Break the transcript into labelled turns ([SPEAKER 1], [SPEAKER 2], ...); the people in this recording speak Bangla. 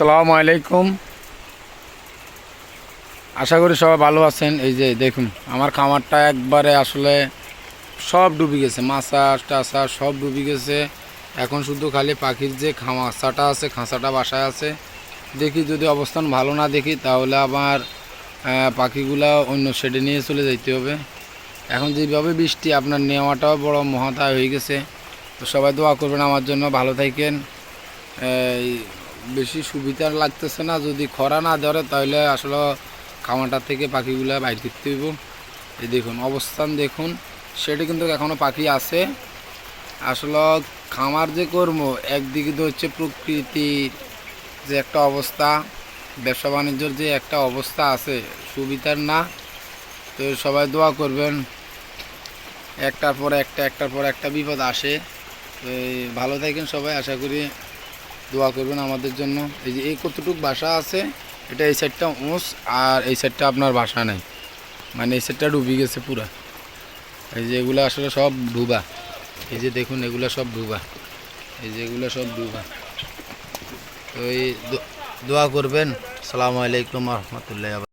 [SPEAKER 1] আসসালামু আলাইকুম। আশা করি সবাই ভালো আছেন। এই যে দেখুন, আমার খামারটা একবারে আসলে সব ডুবে গেছে। মাছা টাছা সব ডুবে গেছে। এখন শুধু খালি পাখির যে খামাচাটা আছে, খাঁচাটা বাসায় আছে। দেখি যদি অবস্থান ভালো না দেখি, তাহলে আমার পাখিগুলা অন্য শেডে নিয়ে চলে যাইতে হবে। এখন যেভাবে বৃষ্টি, আপনার নেওয়াটাও বড় মহাতায় হয়ে গেছে। তো সবাই দোয়া করবেন আমার জন্য। ভালো থাকেন। বেশি সুবিধা লাগতেছে না। যদি খরা না ধরে, তাহলে আসলে খামারটা থেকে পাখিগুলো বাইর করতে হইব। এই দেখুন, অবস্থান দেখুন। সেটা কিন্তু এখনও পাখি আছে। আসলে খামার যে কর্ম একদিকে তো হচ্ছে প্রকৃতির যে একটা অবস্থা, ব্যবসা বাণিজ্যর যে একটা অবস্থা আছে, সুবিধার না। তো সবাই দোয়া করবেন, একটার পর একটা, একটার পর একটা বিপদ আসে। তো ভালো থাকেন সবাই, আশা করি দোয়া করবেন আমাদের জন্য। এই যে এই কতটুকু বাসা আছে, এটা এই সাইডটা উঁচ আর এই সাইডটা আপনার বাসা নেই। মানে এই সাইডটা ডুবে গেছে পুরা। এই যে এগুলো আসলে সব ডুবা। এই যে দেখুন, এগুলো সব ডুবা। এই যে এগুলো সব ডুবা। তো এই দোয়া করবেন। সালামু আলাইকুম রহমতুল্লাহ